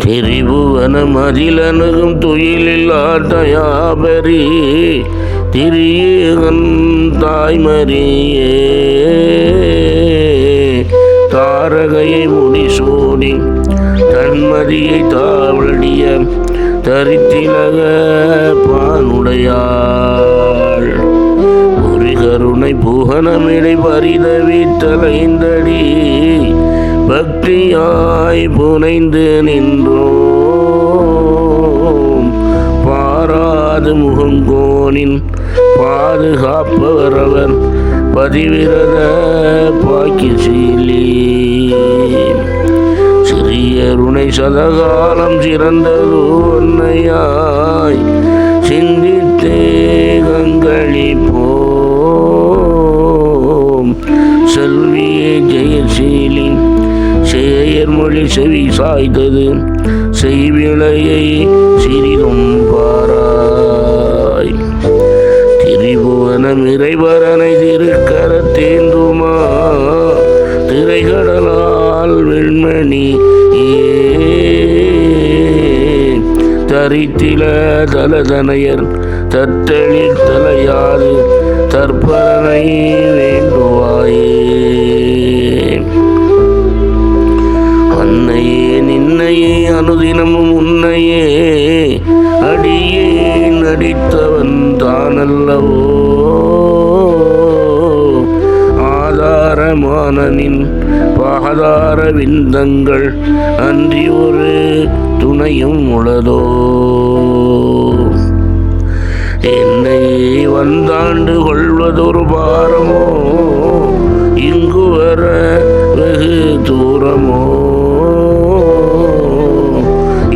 திரிபுவனம் அதிலனுகும் துயிலில்லா தயாபரி. திரியேகன் தாய்மரியே. தாரகையை முடிசூடி தன்மதியை தாவடிய தரித்திலக பானுடையாள். ஒரு கருணை புகனமிடை பரிதவி தலைந்தடி. பக்தியாய் புனைந்து நின்றோம். பாராது முகங்கோனின் பாதுகாப்பவர் அவர் பதிவிரத பாக்கிசீலி சிறியருணை சதகாலம் சிறந்தது அன்னையாய் செவி சாய்த்தது செய்விளையை சிறிதும் பாராய். திரிபுவனம் இறைவரனை திருக்கரத்தேந்துமா திரைகடலால் வெண்மணி ஏ தரித்தில தலதனையர் தத்தளிர் தலையாது தற்பரனை வேண்டுவாயே. நின்னையே தினமும் உன்னையே அடியே நடித்தவன் தானல்லவோ? ஆதாரமானனின் பாதார விந்தங்கள் அன்றி ஒரு துணையும் உளதோ? என்னை வந்தாண்டு கொள்வதொரு பாரமோ? இங்கு வர வெகு தூரமோ?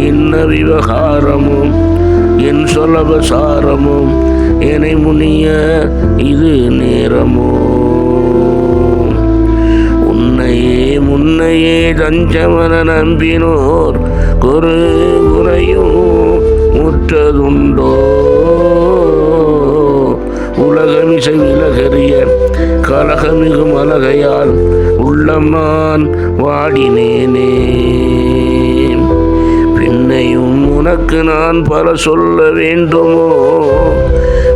இன்ன விவகாரமும் என் சொலபசாரமும் என்னை முனிய இது நேரமோ? உன்னையே முன்னையே தஞ்சமன நம்பினோர் குறு குறையும் முற்றதுண்டோ? உலகமிசை விலகறிய கலகமிகும் அழகையால் உள்ளம்மான் வாடினேனே. பின்னையும் உனக்கு நான் பல சொல்ல வேண்டுமோ?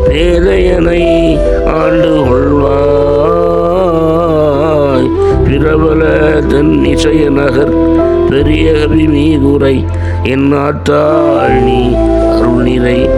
பேதையனை ஆண்டு கொள்வாய். பிரபல தன் இசைய நகர் பெரிய கவி மீதுரை என் நாட்டாள் நீ அருள்நிறை